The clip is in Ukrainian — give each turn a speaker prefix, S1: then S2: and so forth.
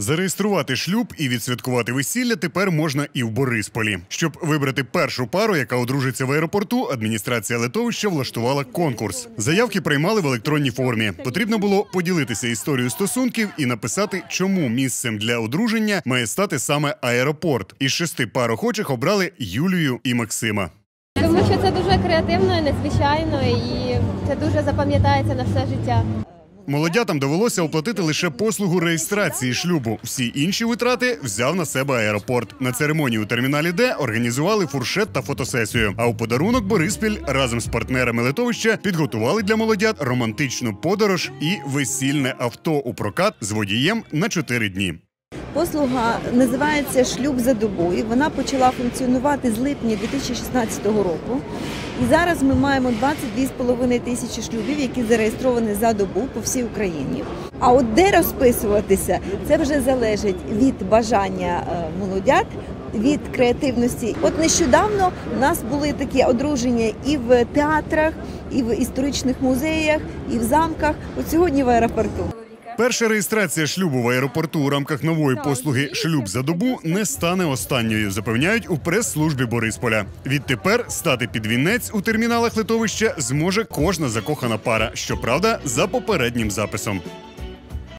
S1: Зареєструвати шлюб і відсвяткувати весілля тепер можна і в Борисполі. Щоб вибрати першу пару, яка одружиться в аеропорту, адміністрація литовища влаштувала конкурс. Заявки приймали в електронній формі. Потрібно було поділитися історією стосунків і написати, чому місцем для одруження має стати саме аеропорт. Із шести пар охочих обрали Юлію і Максима.
S2: Тому що це дуже креативно і незвичайно, і це дуже запам'ятається на все життя.
S1: Молодятам довелося оплатити лише послугу реєстрації шлюбу. Всі інші витрати взяв на себе аеропорт. На церемонію у терміналі Д організували фуршет та фотосесію. А у подарунок Бориспіль разом з партнерами литовища підготували для молодят романтичну подорож і весільне авто у прокат з водієм на 4 дні.
S3: Послуга називається Шлюб за добою. Вона почала функціонувати з липня 2016 року. І зараз ми маємо 22,5 тисячі шлюбів, які зареєстровані за добу по всій Україні. А от де розписуватися, це вже залежить від бажання е, молодят. Від креативності, от нещодавно у нас були такі одруження і в театрах, і в історичних музеях, і в замках. От сьогодні в аеропорту.
S1: Перша реєстрація шлюбу в аеропорту у рамках нової послуги Шлюб за добу не стане останньою. Запевняють у прес-службі Борисполя. Відтепер стати під вінець у терміналах литовища зможе кожна закохана пара. Щоправда, за попереднім записом.